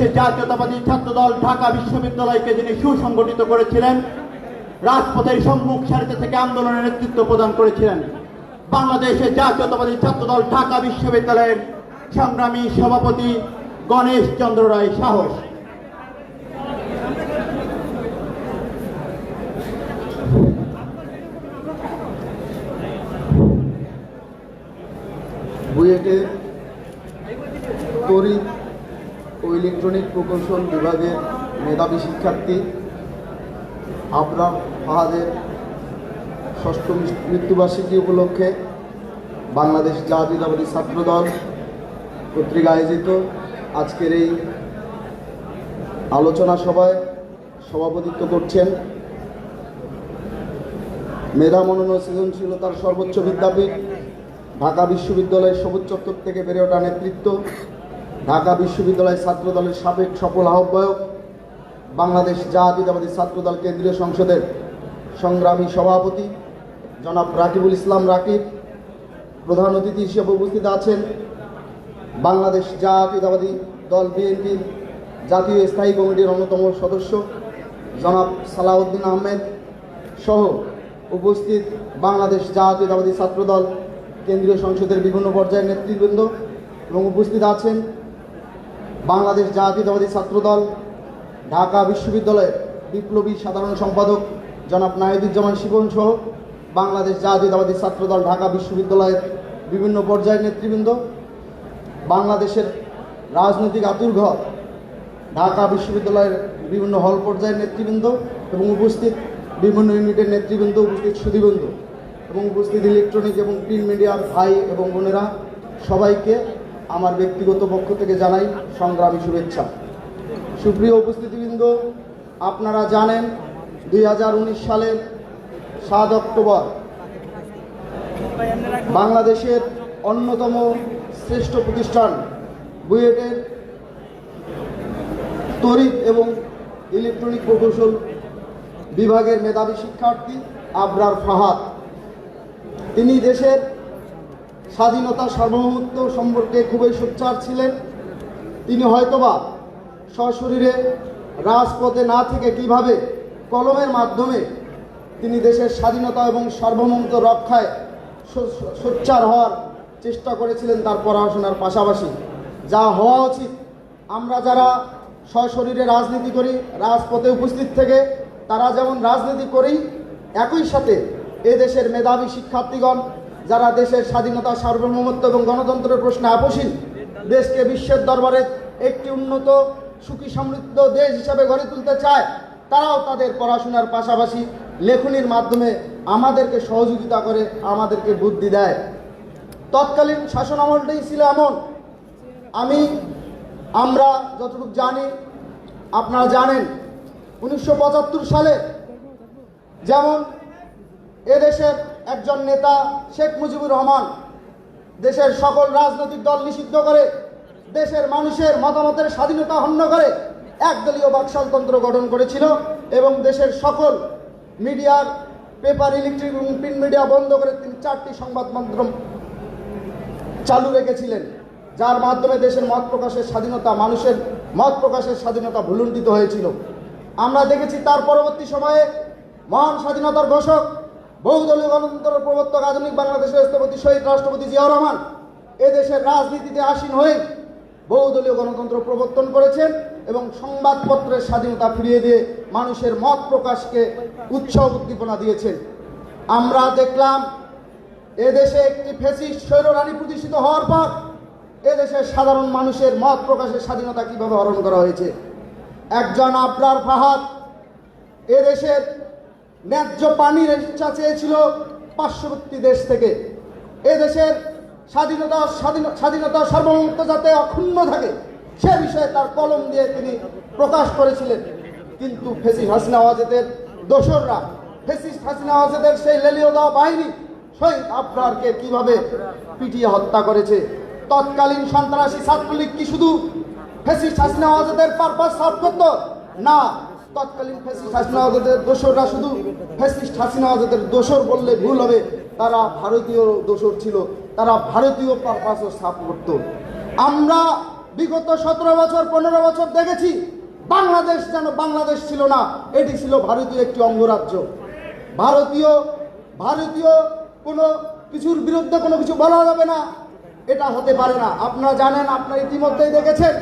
বাংলাদেশের জাতীয়তাবাদী ছাত্রদল ঢাকা বিশ্ববিদ্যালয়কে যিনি সুসংগঠিত করেছিলেন, রাজপথের সম্মুখ সারিতে থেকে আন্দোলনের নেতৃত্ব প্রদান করেছিলেন। বাংলাদেশের জাতীয়তাবাদী ছাত্রদল ঢাকা বিশ্ববিদ্যালয়ের সংগ্রামী সভাপতি গণেশ চন্দ্র রায় সাহস। বুয়েটে তড়িৎ ও ইলেকট্রনিক প্রকৌশল বিভাগের মেধাবী শিক্ষার্থী আবরার ফাহাদের ষষ্ঠ মৃত্যুবার্ষিকী উপলক্ষে বাংলাদেশ জাতীয়তাবাদী ছাত্রদল কর্তৃক আয়োজিত আজকের এই আলোচনা সভায় সভাপতিত্ব করছেন মেধা মনন ও সৃজনশীলতার সর্বোচ্চ বিদ্যাপীঠ, ঢাকা বিশ্ববিদ্যালয়ের সবুজ চত্বর থেকে বেড়ে ওঠা নেতৃত্ব ঢাকা বিশ্ববিদ্যালয় ছাত্রদলের সাবেক সফল আহ্বায়ক, বাংলাদেশ জাতীয়তাবাদী ছাত্রদল কেন্দ্রীয় সংসদের সংগ্রামী সভাপতি জনাব রাকিবুল ইসলাম রাকিব, প্রধান অতিথি হিসেবে উপস্থিত আছেন বাংলাদেশ জাতীয়তাবাদী দল বিএনপির জাতীয় স্থায়ী কমিটির অন্যতম সদস্য জনাব সালাউদ্দিন আহমেদ সহ উপস্থিত বাংলাদেশ জাতীয়তাবাদী ছাত্রদল কেন্দ্রীয় সংসদের বিভিন্ন পর্যায়ের নেতৃবৃন্দ এবং উপস্থিত আছেন বাংলাদেশ জাতীয়তাবাদী ছাত্রদল, ঢাকা বিশ্ববিদ্যালয়ের বিপ্লবী সাধারণ সম্পাদক জনাব নাহিদুজ্জামান শিবন সহ বাংলাদেশ জাতীয়তাবাদী ছাত্রদল, ঢাকা বিশ্ববিদ্যালয়ের বিভিন্ন পর্যায়ের নেতৃবৃন্দ, বাংলাদেশের রাজনৈতিক আতুরঘর ঢাকা বিশ্ববিদ্যালয়ের বিভিন্ন হল পর্যায়ের নেতৃবৃন্দ এবং উপস্থিত বিভিন্ন ইউনিটের নেতৃবৃন্দ, উপস্থিত সুদীবৃন্দ এবং উপস্থিত ইলেকট্রনিক এবং প্রিন্ট মিডিয়ার ভাই এবং বোনেরা সবাইকে আমার ব্যক্তিগত পক্ষ থেকে জানাই সংগ্রামী শুভেচ্ছা। সুপ্রিয় উপস্থিতিবৃন্দ, আপনারা জানেন দুই হাজার উনিশ সালের সাত অক্টোবর বাংলাদেশের অন্যতম শ্রেষ্ঠ প্রতিষ্ঠান বুয়েটের তড়িৎ এবং ইলেকট্রনিক প্রকৌশল বিভাগের মেধাবী শিক্ষার্থী আবরার ফাহাদ। তিনি দেশের স্বাধীনতা সার্বভৌমত্ব সম্পর্কে খুবই সোচ্চার ছিলেন। তিনি হয়তোবা সশরীরে রাজপথে না থেকে কীভাবে কলমের মাধ্যমে তিনি দেশের স্বাধীনতা এবং সার্বভৌমত্ব রক্ষায় সোচ্চার হওয়ার চেষ্টা করেছিলেন তার পড়াশোনার পাশাপাশি। যা হওয়া উচিত। আমরা যারা সশরীরে রাজনীতি করি, রাজপথে উপস্থিত থেকে তারা যেমন রাজনীতি করি একই সাথে এ দেশের মেধাবী শিক্ষার্থীগণ যারা দেশের স্বাধীনতা, সার্বভৌমত্ব এবং গণতন্ত্রের প্রশ্নে আপোষহীন দেশকে বিশ্বের দরবারে একটি উন্নত, সুখী, সমৃদ্ধ দেশ হিসাবে গড়ে তুলতে চায়, তারাও তাদের পড়াশোনার পাশাপাশি লেখনির মাধ্যমে আমাদেরকে সহযোগিতা করে, আমাদেরকে বুদ্ধি দেয়। তৎকালীন শাসন আমলটাই ছিল এমন, আমি, আমরা যতটুকু জানি, আপনারা জানেন, উনিশশো পঁচাত্তর সালে যেমন এদেশের একজন নেতা শেখ মুজিবুর রহমান দেশের সকল রাজনৈতিক দল নিষিদ্ধ করে, দেশের মানুষের মতামতের স্বাধীনতা হন্য করে একদলীয় বাকশালতন্ত্র গঠন করেছিল এবং দেশের সকল মিডিয়ার পেপার, ইলেকট্রিক এবং প্রিন্ট মিডিয়া বন্ধ করে তিনি চারটি সংবাদ মাধ্যম চালু রেখেছিলেন, যার মাধ্যমে দেশের মত প্রকাশের স্বাধীনতা, মানুষের মত প্রকাশের স্বাধীনতা ভুলুণ্ঠিত হয়েছিল। আমরা দেখেছি তার পরবর্তী সময়ে মহান স্বাধীনতার ঘোষক বহুদলীয় গণতন্ত্রের প্রবর্তক আধুনিক বাংলাদেশের স্থপতি শহীদ রাষ্ট্রপতি জিয়াউর রহমান এদেশের রাজনীতিতে আসীন হয়ে বহুদলীয় গণতন্ত্র প্রবর্তন করেছেন এবং সংবাদপত্রের স্বাধীনতা ফিরিয়ে দিয়ে মানুষের মত প্রকাশকে উৎসাহ উদ্দীপনা দিয়েছেন। আমরা দেখলাম, এদেশে একটি ফেসিস্ট স্বৈররানী প্রতিষ্ঠিত হওয়ার পর এদেশের সাধারণ মানুষের মত প্রকাশের স্বাধীনতা কীভাবে হরণ করা হয়েছে? একজন আবরার ফাহাদ, এদেশের ন্যায্য পানির ইচ্ছা চেয়েছিল পার্শ্ববর্তী দেশ থেকে। এদেশের স্বাধীনতা, স্বাধীন- স্বাধীনতা সার্বভৌমত্ব যাতে অক্ষুণ্ণ থাকে, সে বিষয়ে তার কলম দিয়ে তিনি প্রকাশ করেছিলেন। কিন্তু ফেসিস হাসিনা ওয়াজেদের দোসররা, ফেসিস হাসিনা ওয়াজেদের সেই লেলিও দেওয়া বাহিনী, শহীদ আবরারকে কীভাবে পিটিয়ে হত্যা করেছে? তৎকালীন সন্ত্রাসী ছাত্রলীগ কি শুধু ফেসিস হাসিনা ওয়াজেদের পারপাস সার্ভ করতো? না তৎকালীন ফেসিস্ট হাসিনা শুধু বললে ভুল হবে, তারা ভারতীয় ছিল, তারা ভারতীয় আমরা বিগত সতেরো বছর, পনেরো বছর দেখেছি, বাংলাদেশ যেন বাংলাদেশ ছিল না, এটি ছিল ভারতীয় একটি অঙ্গরাজ্য। ভারতীয় ভারতীয় কোনো কিছুর বিরুদ্ধে কোনো কিছু বলা যাবে না, এটা হতে পারে না। আপনারা জানেন, আপনারা ইতিমধ্যেই দেখেছেন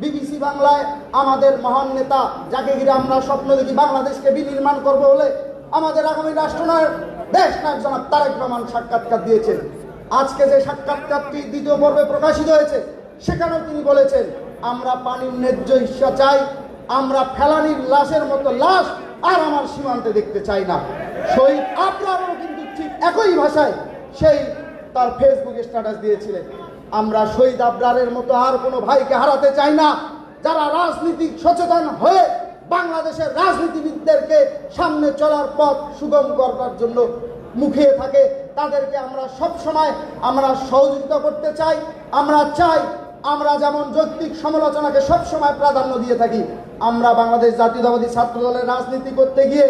বিবিসি বাংলায় আমাদের মহান নেতা, যাকে ঘিরে আমরা স্বপ্ন দেখি বাংলাদেশকে বিনির্মাণ করব বলে আমাদের আগামী রাষ্ট্রনায়ক দেশ নায়ক জনাব তারেক রহমান সাক্ষাৎকার দিয়েছেন। আজকে যে সাক্ষাৎকারটি দ্বিতীয় পর্বে প্রকাশিত হয়েছে, সেখানেও তিনি বলেছেন, আমরা পানির ন্যায্য হিস্সা চাই, আমরা ফেলানির লাশের মতো লাশ আর আমার সীমান্তে দেখতে চাই না। শহীদ আপনারও কিন্তু ঠিক একই ভাষায় সেই তার ফেসবুকে স্ট্যাটাস দিয়েছিলেন। আমরা শহীদ আবরারের মতো আর কোনো ভাইকে হারাতে চাই না। যারা রাজনীতিক সচেতন হয়ে বাংলাদেশের রাজনীতিবিদদেরকে সামনে চলার পথ সুগম করবার জন্য মুখিয়ে থাকে, তাদেরকে আমরা সব সময় আমরা সহযোগিতা করতে চাই। আমরা চাই আমরা যেমন যৌক্তিক সমালোচনাকে সব সময় প্রাধান্য দিয়ে থাকি, আমরা বাংলাদেশ জাতীয়তাবাদী ছাত্র দলের রাজনীতি করতে গিয়ে,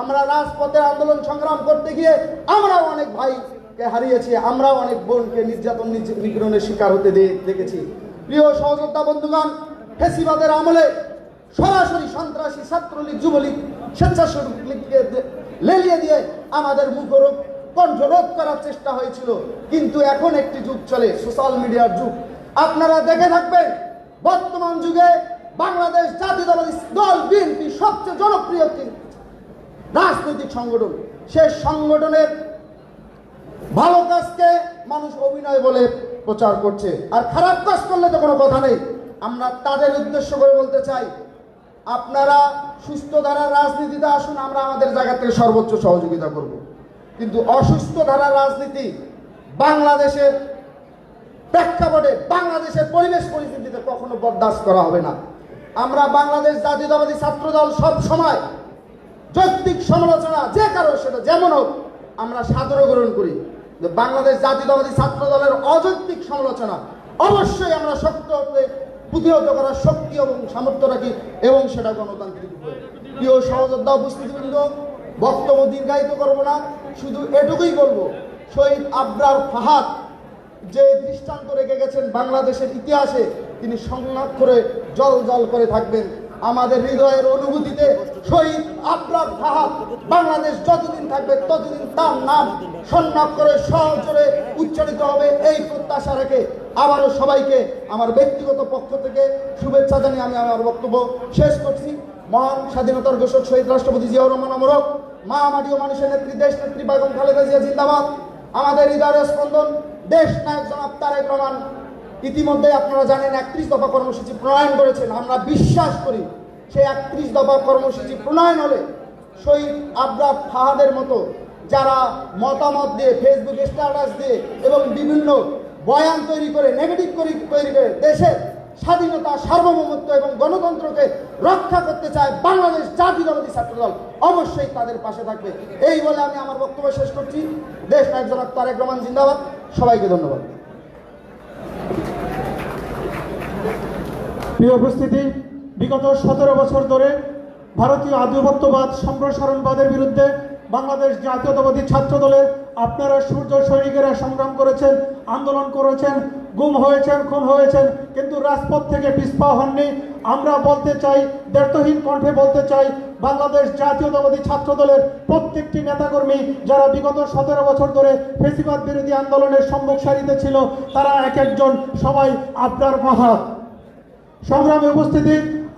আমরা রাজপথের আন্দোলন সংগ্রাম করতে গিয়ে, আমরাও অনেক ভাইকে হারিয়েছি, আমরাও অনেক বোনকে নির্যাতন নিজ- শিকার হতে দেখেছি। প্রিয় সহযোদ্ধা বন্ধুগণ, ফেসিবাদের আমলে সরাসরি সন্ত্রাসী, ছাত্রলীগ, যুবলীগ, স্বেচ্ছাসেবক লেলিয়ে দিয়ে আমাদের মুখরোধ কণ্ঠ রোধ করার চেষ্টা হয়েছিল। কিন্তু এখন একটি যুগ চলে, সোশ্যাল মিডিয়ার যুগ। আপনারা দেখে থাকবেন, বর্তমান যুগে বাংলাদেশ জাতীয়তাবাদী দল বিএনপি সবচেয়ে জনপ্রিয় রাজনৈতিক সংগঠন। সে সংগঠনের ভালো কাজকে মানুষ অভিনয় বলে প্রচার করছে। আর খারাপ কাজ করলে তো কোনো কথা নেই। আমরা তাদের উদ্দেশ্য করে বলতে চাই, আপনারা সুস্থ ধারার রাজনীতিতে আসুন, আমরা আমাদের জায়গা থেকে সর্বোচ্চ সহযোগিতা করব। কিন্তু অসুস্থ ধারার রাজনীতি বাংলাদেশের প্রেক্ষাপটে, বাংলাদেশের পরিবেশ পরিস্থিতিতে কখনো বরদাস্ত করা হবে না। আমরা বাংলাদেশ জাতীয়তাবাদী ছাত্রদল সব সময় যৌক্তিক সমালোচনা, যে কারও সেটা যেমন হোক আমরা সাদর গ্রহণ করি। বাংলাদেশ জাতীয়তাবাদী ছাত্র দলের অযৌক্তিক সমালোচনা অবশ্যই আমরা শক্ত হতে প্রতিহত করার শক্তি এবং সামর্থ্য রাখি এবং সেটা গণতান্ত্রিক প্রিয় সহযোদ্ধা উপস্থিতিবৃন্দ, বক্তব্য দীর্ঘায়িত করব না, শুধু এটুকুই বলব, শহীদ আবরার ফাহাদ যে দৃষ্টান্ত রেখে গেছেন বাংলাদেশের ইতিহাসে, তিনি সংলাপ করে জল জল করে থাকবেন। আমাদের হৃদয়ের অনুভূতিতে শহীদ আবরার ফাহাদ বাংলাদেশ যতদিন থাকবে ততদিন তার নাম সন্ন্যাপ করে সহজরে উচ্চারিত হবে এই প্রত্যাশা রেখে আবারও সবাইকে আমার ব্যক্তিগত পক্ষ থেকে শুভেচ্ছা জানিয়ে আমি আমার বক্তব্য শেষ করছি। মহান স্বাধীনতার ঘোষক শহীদ রাষ্ট্রপতি জিয়াউর রহমান অমরক, মা মাটি ও মানুষের নেত্রী, দেশ নেত্রী, বেগম খালেদা জিয়া, জিন্দাবাদ। আমাদের হৃদয়ের স্পন্দন, দেশ নায়ক জনাব তারেক রহমান ইতিমধ্যে আপনারা জানেন একত্রিশ দফা কর্মসূচি প্রণয়ন করেছেন। আমরা বিশ্বাস করি সেই একত্রিশ দফা কর্মসূচি প্রণয়ন হলে শহীদ আবরার ফাহাদের মতো যারা মতামত দিয়ে ফেসবুক স্ট্যাটাস দিয়ে এবং বিভিন্ন বয়ান তৈরি করে নেগেটিভ করে তৈরি করে দেশের স্বাধীনতা, সার্বভৌমত্ব এবং গণতন্ত্রকে রক্ষা করতে চায় বাংলাদেশ জাতীয়তাবাদী ছাত্রদল, অবশ্যই তাদের পাশে থাকবে। এই বলে আমি আমার বক্তব্য শেষ করছি। দেশ নায়ক জনাব তারেক রহমান, জিন্দাবাদ। সবাইকে ধন্যবাদ। প্রিয় উপস্থিতি, বিগত সতেরো বছর ধরে ভারতীয় আধিপত্যবাদ সম্প্রসারণবাদের বিরুদ্ধে বাংলাদেশ জাতীয়তাবাদী ছাত্র দলের আপনারা সূর্য সৈনিকেরা সংগ্রাম করেছেন, আন্দোলন করেছেন, গুম হয়েছেন, খুন হয়েছেন, কিন্তু রাজপথ থেকে পিছপা হননি। আমরা বলতে চাই দ্ব্যর্থহীন কণ্ঠে বলতে চাই, বাংলাদেশ জাতীয়তাবাদী ছাত্র দলের প্রত্যেকটি নেতাকর্মী যারা বিগত সতেরো বছর ধরে ফেসিবাদ বিরোধী আন্দোলনের সম্মুখ সারিতে ছিল, তারা এক একজন সবাই আবদার মাহাত সংগ্রামে উপস্থিতি,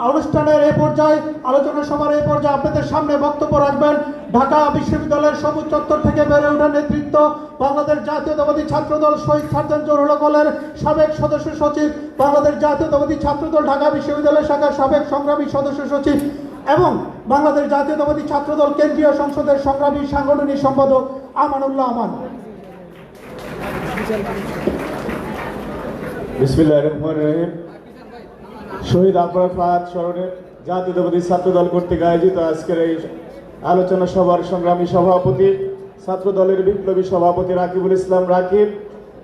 অনুষ্ঠানের এই পর্যায়ে, আলোচনা সভার এই পর্যায়ে আপনাদের সামনে বক্তব্য রাখবেন ঢাকা বিশ্ববিদ্যালয়ের সবুজ চত্বর থেকে বেড়ে ওঠা নেতৃত্ব, বাংলাদেশ জাতীয়তাবাদী ছাত্রদল শহীদ সার্জন কলের সাবেক সদস্য সচিব, বাংলাদেশ জাতীয়তাবাদী ছাত্রদল ঢাকা বিশ্ববিদ্যালয় শাখার সাবেক সংগ্রামী সদস্য সচিব এবং বাংলাদেশ জাতীয়তাবাদী ছাত্রদল কেন্দ্রীয় সংসদের সংগ্রামী সাংগঠনিক সম্পাদক আমানুল্লাহ আমান। বিসমিল্লাহ রহমান রহিম। শহীদ আকবর ফাহাদ স্মরণে জাতীয়তাবাদী ছাত্র দল কর্তৃক আয়োজিত আজকের এই আলোচনা সভার সংগ্রামী সভাপতি ছাত্র দলের বিপ্লবী সভাপতি রাকিবুল ইসলাম রাকিব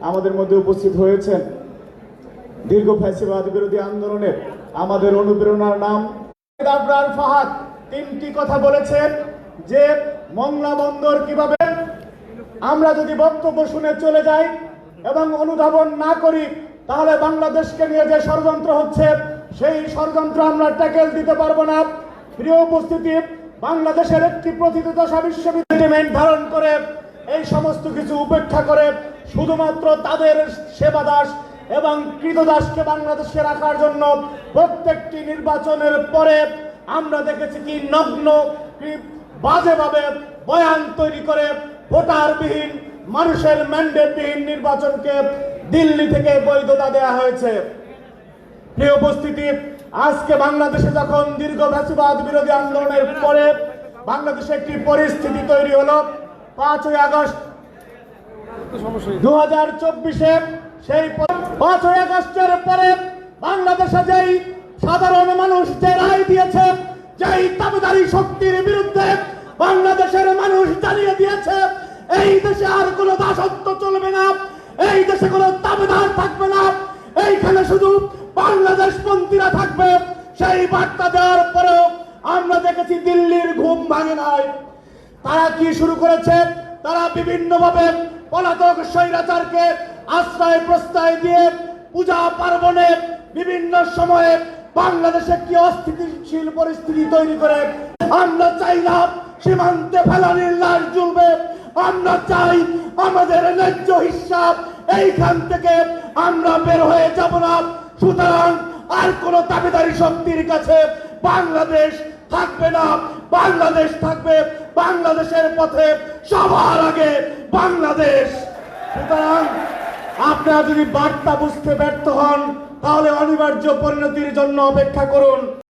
আমাদের মধ্যে উপস্থিত হয়েছেন। দীর্ঘ ফ্যাসিবাদ বিরোধী আন্দোলনের আমাদের অনুপ্রেরণার নাম। আবরার ফাহাদ তিনটি কথা বলেছেন যে মংলা বন্দর কীভাবে আমরা যদি বক্তব্য শুনে চলে যাই এবং অনুধাবন না করি, তাহলে বাংলাদেশকে নিয়ে যে ষড়যন্ত্র হচ্ছে সেই ষড়যন্ত্র আমরা ট্যাকেল দিতে পারব না। প্রিয় উপস্থিতি, বাংলাদেশের একটি প্রথিতদশা বিশ্ববিদ্যালয় ধারণ করে এই সমস্ত কিছু উপেক্ষা করে শুধুমাত্র তাদের সেবা দাস এবং কৃতদাসকে বাংলাদেশে রাখার জন্য প্রত্যেকটি নির্বাচনের পরে আমরা দেখেছি কি নগ্ন বাজেভাবে বয়ান তৈরি করে ভোটারবিহীন, মানুষের ম্যান্ডেটবিহীন নির্বাচনকে দিল্লি থেকে বৈধতা দেওয়া হয়েছে। প্রিয় উপস্থিতি, আজকে বাংলাদেশে যখন দীর্ঘ ফ্যাসিবাদ বিরোধী আন্দোলনের পরে বাংলাদেশে একটি পরিস্থিতি তৈরি হলো, পাঁচই আগস্ট দু হাজার চব্বিশে সেই পাঁচই আগস্টের পরে বাংলাদেশে যেই সাধারণ মানুষ যে রায় দিয়েছে, যেই দাবিদারি শক্তির বিরুদ্ধে বাংলাদেশের মানুষ জানিয়ে দিয়েছে, এই দেশে আর কোনো দাসত্ব চলবে না, এই দেশে কোনো দাবিদার থাকবে না, এইখানে শুধু বাংলাদেশ পন্থীরা থাকবে, সেই বার্তা দেওয়ার পরেও আমরা দেখেছি দিল্লির ঘুম ভাঙে নাই। তারা কি শুরু করেছে? তারা বিভিন্নভাবে পলাতক স্বৈরাচারকে আশ্রয় প্রশ্রয় দিয়ে পূজা পার্বণে বিভিন্ন সময়ে বাংলাদেশে কি অস্থিতিশীল পরিস্থিতি তৈরি করে? আমরা চাই না সীমান্তে ফেলানির লাশ জ্বলবে। আমরা চাই আমাদের ন্যায্য হিসাব এইখান থেকে আমরা বের হয়ে যাব না। সুতরাং আর কোন দাবিদারি শক্তির কাছে বাংলাদেশ থাকবে না। বাংলাদেশ থাকবে বাংলাদেশের পথে সবার আগে বাংলাদেশ। সুতরাং আপনারা যদি বার্তা বুঝতে ব্যর্থ হন, তাহলে অনিবার্য পরিণতির জন্য অপেক্ষা করুন।